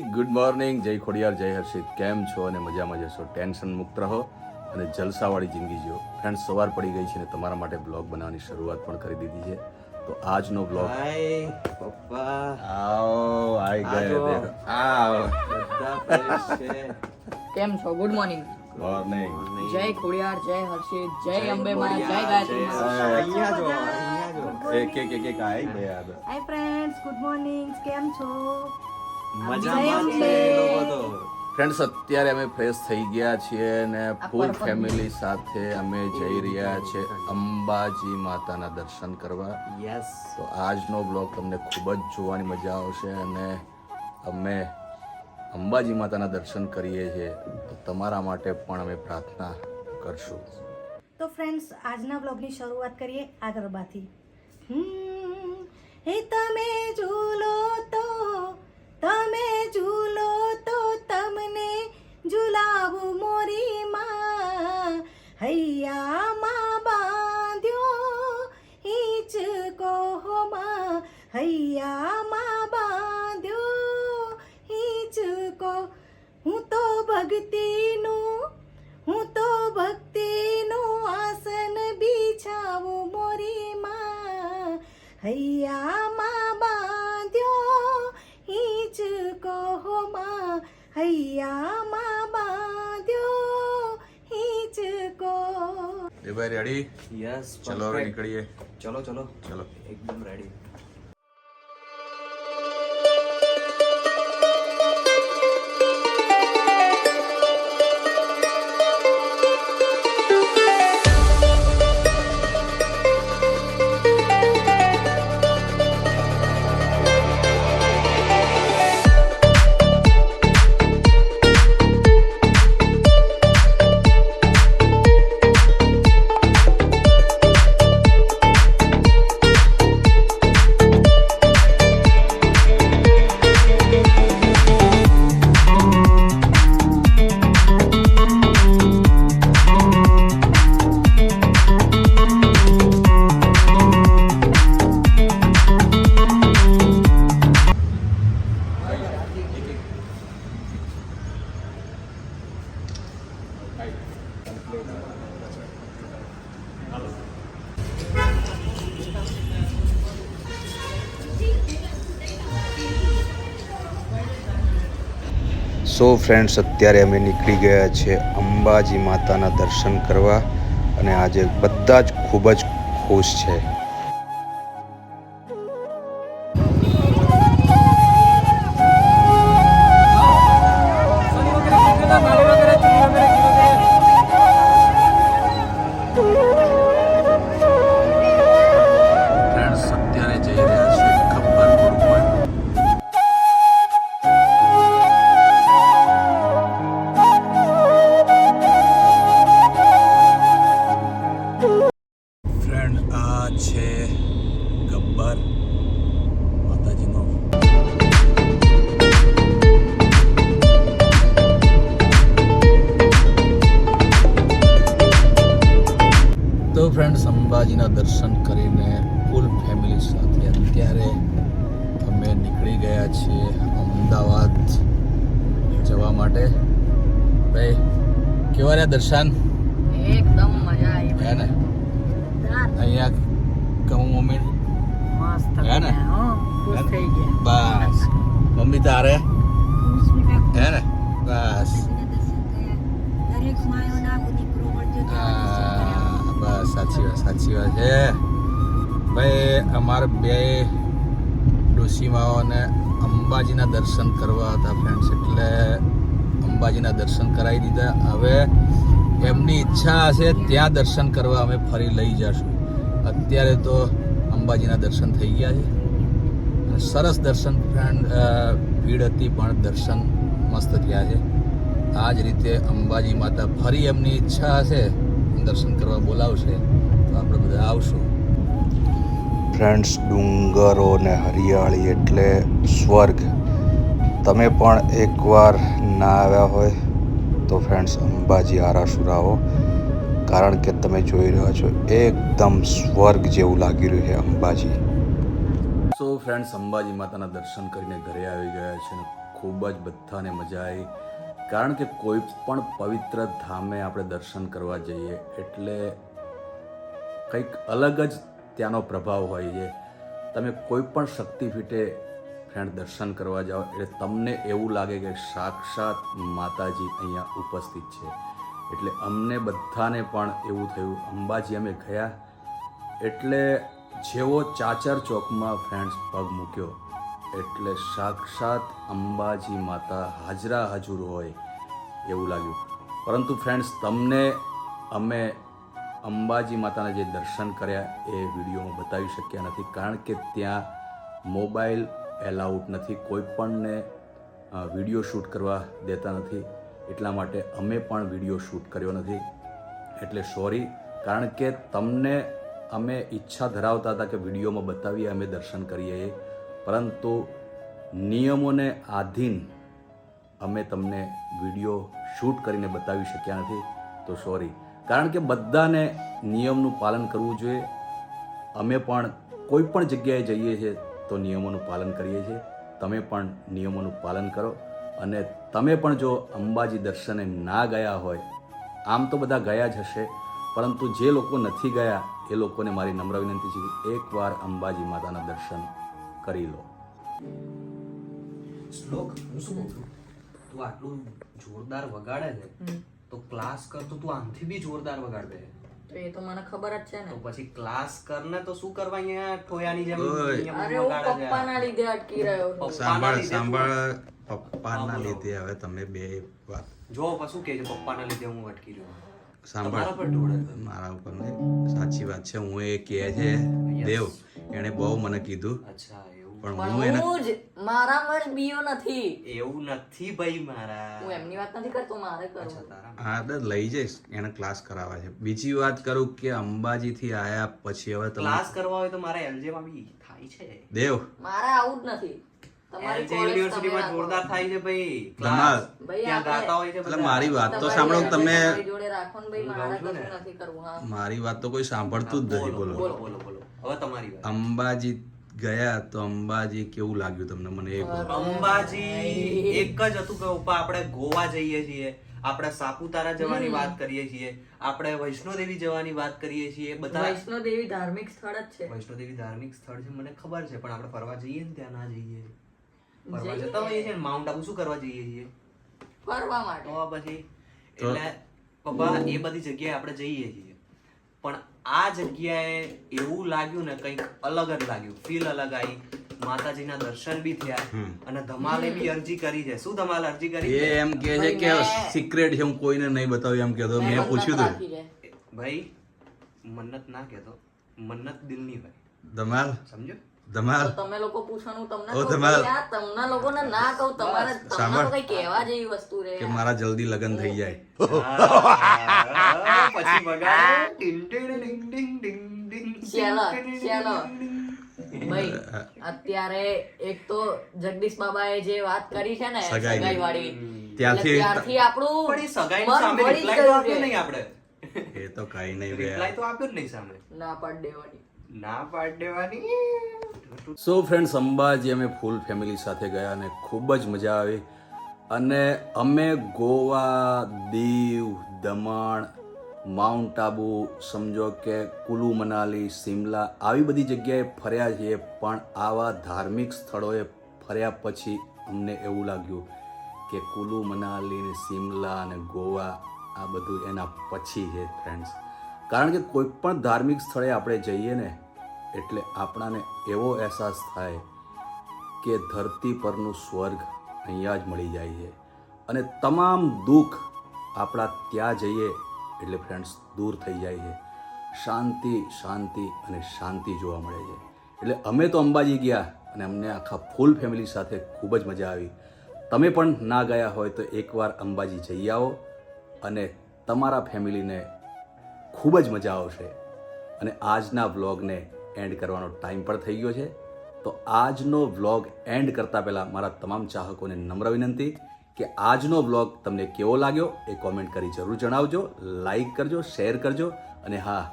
Good morning જય ખોડિયાર જય હર્ષિત. કેમ છો? અને મજામાં જશો ટેન્શન મુક્ત રહો અને જલસાવાળી જિંદગી જીવો. ફ્રેન્ડ સવાર પડી ગઈ છે અને તમારા માટે બ્લોગ બનાવવાની શરૂઆત પણ કરી દીધી છે. તો આજનો બ્લોગ હાય પપ્પા. આવો આઈ ગયા આવો. કેમ છો? ગુડ મોર્નિંગ મોર્નિંગ જય ખોડિયાર જય હર્ષિત જય અંબે માયા જય ગાયત્રી અહીંયા જો અહીંયા જો. એક એક એક એક આઈ ગયા. હાય ફ્રેન્ડ્સ ગુડ મોર્નિંગ કેમ છો? મજામાં છે લોકો તો. ફ્રેન્ડ્સ અત્યારે અમે ફ્રેશ થઈ ગયા છીએ અને ફૂલ ફેમિલી સાથે અમે જઈ રહ્યા છે અંબાજી માતાના દર્શન કરવા. યસ તો આજનો બ્લોગ તમને ખૂબ જ જોવાની મજા આવશે અને અમે અંબાજી માતાના દર્શન કરીએ છીએ. તો તમારા માટે પણ અમે પ્રાર્થના કરશું. તો ફ્રેન્ડ્સ આજના બ્લોગની શરૂઆત કરીએ આગરબાથી હમ, હે તમે ઝૂલો તો તમે ઝૂલો તો તમને ઝુલાવું મોરી માં. હૈયામાં બાંધ્યો ઈચમાં. હૈયામાં એ ભાઈ રેડી યસ ચલો હવે નીકળીએ. ચલો ચલો. ચલો. એકદમ રેડી સો ફ્રેન્ડ્સ અત્યારે અમે નીકળી ગયા છે અંબાજી માતાના દર્શન કરવા અને આજે બધા જ ખૂબ જ ખુશ છે. છે ગબ્બર માતાજીનો. તો ફ્રેન્ડ્સ અંબાજીના દર્શન કરીને ફૂલ ફેમિલી સાથે અત્યારે અમે નીકળી ગયા છીએ અમદાવાદ જવા માટે. ભાઈ કેવા રહ્યા દર્શન? એકદમ મજા આવી. હે ને? અહીંયા કમુ મમ્મી મસ્ત હે ને? હો, ખુશ થઈ ગયા. બસ. મમ્મી તારે? હે ને? બસ. બસ સાચી વાત સાચી વાત છે. ભાઈ અમારે બે ડોસીમાઓને અંબાજીના દર્શન કરવા હતા ફ્રેન્ડ્સ એટલે અંબાજીના દર્શન કરાવી દીધા. હવે એમની ઈચ્છા હશે ત્યાં દર્શન કરવા અમે ફરી લઈ જશું. અત્યારે તો અંબાજીના દર્શન થઈ ગયા છે. અને સરસ દર્શન ભીડ હતી પણ દર્શન મસ્ત થયા છે. આ જ રીતે અંબાજી માતા ફરી એમની ઈચ્છા હશે દર્શન કરવા બોલાવશે, તો આપણે બધા આવશું. ફ્રેન્ડ્સ, ડુંગરો ને હરિયાળી એટલે સ્વર્ગ. તમે પણ એકવાર ના આવ્યા હોય, તો ફ્રેન્ડ્સ, અંબાજી આરાસુર આવો. કારણ કે તમે જોઈ રહ્યા છો, એકદમ સ્વર્ગ જેવું લાગી રહ્યું છે અંબાજી. સો ફ્રેન્ડ્સ અંબાજી માતાના દર્શન કરીને ઘરે આવી ગયા છે ખૂબ જ બધાને મજા આવી. કારણ કે કોઈ પણ પવિત્ર ધામે આપણે દર્શન કરવા જઈએ, એટલે કંઈક અલગ જ ત્યાંનો પ્રભાવ હોય છે. તમે કોઈ પણ શક્તિપીઠે ફ્રેન્ડ દર્શન કરવા જાઓ, એટલે તમને એવું લાગે કે સાક્ષાત માતાજી અહીંયા ઉપસ્થિત છે. એટલે અમને બધાને પણ એવું થયું. અંબાજી અમે ગયા. એટલે જેવો ચાચર ચોકમાં ફ્રેન્ડ્સ પગ મૂક્યો, એટલે સાક્ષાત અંબાજી માતા હાજરા હજુર હોય એવું લાગ્યું. પરંતુ ફ્રેન્ડ્સ તમને અમે અંબાજી માતાના જે દર્શન કર્યા એ વિડીયોમાં બતાવી શક્યા નથી. કારણ કે ત્યાં મોબાઈલ એલાઉડ નથી. કોઈ પણને વીડિયો શૂટ કરવા દેતા નથી. એટલા માટે અમે પણ વીડિયો શૂટ કર્યો નથી. એટલે સોરી કારણ કે તમને અમે ઈચ્છા ધરાવતા હતા કે વિડીયોમાં બતાવીએ, અમે દર્શન કરીએ. પરંતુ નિયમોને આધીન અમે તમને વીડિયો શૂટ કરીને બતાવી શક્યા નથી. તો સોરી કારણ કે બધાને નિયમનું પાલન કરવું જોઈએ. અમે પણ કોઈ પણ જગ્યાએ જઈએ છીએ તો નિયમોનું પાલન કરીએ છીએ. તમે પણ નિયમોનું પાલન કરો. અને તમે પણ જો અંબાજી દર્શને ના ગયા હોય આમ તો બધા ગયા જ હશે પરંતુ જે લોકો નથી ગયા એ લોકોને મારી નમ્ર વિનંતી છે કે એકવાર અંબાજી માતાના દર્શન કરી લો. શ્લોક હું શું કહું છું? તું આટલું જોરદાર વગાડે છે તો ક્લાસ કર તો તું આમથી બી જોરદાર વગાડ. દે તો એ તો મને ખબર જ છે તો ને પછી ક્લાસ કર ને તો શું કરવા અહીંયા ઠોયાની જેમ અરે હું પપ્પાના લીધે અટકી રહ્યો સાંભળ તું- પપ્પાના લીધે હવે તમે બે વાત જો પછી શું છે પપ્પાના લીધે હું અટકી રહ્યો. સાંભળ. મારા ઉપર સાચી વાત છે હું એ કહે છે દેવ એણે બહુ મને કીધું. પણ હું એને મારા મારામાં બીઓ નથી. એવું નથી ભાઈ મારા. હું એમની વાત નથી કરતો મારે અચ્છા હા તો લઈ જઈશ એને ક્લાસ કરાવવા છે. બીજી વાત કરું કે અંબાજી થી આયા પછી હવે ક્લાસ કરવા હોય તો મારે એલજે માં બી થાય છે. દેવ. મારે આવું જ નથી. મારી વાત તો સાંભળો તમે તમારી જોડે રાખો ને ભાઈ હું મારે વાત તો કોઈ સાંભળતું જ નથી બોલો. અંબાજી ગયા તો અંબાજી કેવું લાગ્યું તમને? મને અંબાજી એક જ હતું કે ઉપા આપણે ગોવા જઈએ છીએ આપણે સાપુતારા જવાની વાત કરીએ છીએ આપણે વૈષ્ણોદેવી જવાની વાત કરીએ છીએ બધા વૈષ્ણોદેવી ધાર્મિક સ્થળ જ છે. વૈષ્ણોદેવી ધાર્મિક સ્થળ છે મને ખબર છે પણ આપણે ફરવા જઈએ ને ત્યાં ના જઈએ. ફરવા જતા હોઈએ છીએ માઉન્ટ આબુ શું કરવા જઈએ છીએ? ફરવા માટે. તો પછી એટલે પપ્પા એ બધી જગ્યાએ આપણે જઈએ છીએ. પણ આ જગ્યાએ એવું લાગ્યું ને કંઈક અલગ જ લાગ્યું. ફીલ અલગ આવી. માતાજીના દર્શન બી થયા. અને ધમાલે બી અરજી કરી છે. શું ધમાલ અરજી કરી એ છે? એમ કહે છે કે સિક્રેટ છે હું કોઈને નહીં બતાવ્યું એમ કહેતો. મેં પૂછ્યું હતું ભાઈ મન્નત ના કહેતો. મન્નત દિલની હોય. ધમાલ? સમજો ધમાલ. તમે લોકો પૂછવાનું તમને ઓ, તમારે- તમને લોકોને ના કહું તમારે તમને કઈ કહેવા જેવી વસ્તુ રે કે મારા જલ્દી લગ્ન થઈ જાય. પછી ચાલો, ચાલો. ભાઈ અત્યારે એક તો જગદીશ બાબાએ જે વાત કરી છે ને સગાઈ વાળી ત્યારથી- ત્યારથી આપણું પણ એ સામે રિપ્લાય તો આપ્યો નહીં આપણે. એ તો કઈ નહીં રિપ્લાય તો આપ્યો જ નહીં સામે. ના પાડ દેવાની. ના પાડ દેવાની. સો ફ્રેન્ડ્સ અંબાજી અમે ફૂલ ફેમિલી સાથે ગયા અને ખૂબ જ મજા આવી. અને અમે ગોવા, દીવ, દમણ, માઉન્ટ આબુ, સમજો કે કુલુ મનાલી, સિમલા આવી બધી જગ્યાએ ફર્યા છીએ, પણ આવા ધાર્મિક સ્થળોએ ફર્યા પછી અમને એવું લાગ્યું કે કુલુ મનાલી ને સિમલા અને ગોવા આ બધું એના પછી છે ફ્રેન્ડ્સ કારણ કે કોઈ પણ ધાર્મિક સ્થળે આપણે જઈએ ને એટલે આપણાને એવો અહેસાસ થાય કે ધરતી પરનું સ્વર્ગ અહીંયા જ મળી જાય છે. અને તમામ દુઃખ આપણા ત્યાં જઈએ એટલે ફ્રેન્ડ્સ દૂર થઈ જાય છે. શાંતિ શાંતિ અને શાંતિ જોવા મળે છે. એટલે અમે તો અંબાજી ગયા અને અમને આખા ફૂલ ફેમિલી સાથે ખૂબ જ મજા આવી. તમે પણ ના ગયા હોય તો એકવાર અંબાજી જઈ આવો અને તમારા ફેમિલીને ખૂબ જ મજા આવશે. અને આજના વ્લોગને એન્ડ કરવાનો ટાઈમ પણ થઈ ગયો છે. તો આજનો વ્લોગ એન્ડ કરતાં પહેલાં મારા તમામ ચાહકોને નમ્ર વિનંતી કે આજનો વ્લોગ તમને કેવો લાગ્યો એ કોમેન્ટ કરી જરૂર જણાવજો લાઈક કરજો શેર કરજો અને હા,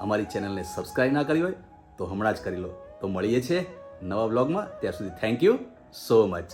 અમારી ચેનલને સબસ્ક્રાઈબ ના કરી હોય તો હમણાં જ કરી લો. તો મળીએ છીએ નવા વ્લોગમાં ત્યાં સુધી થેન્ક યુ સો મચ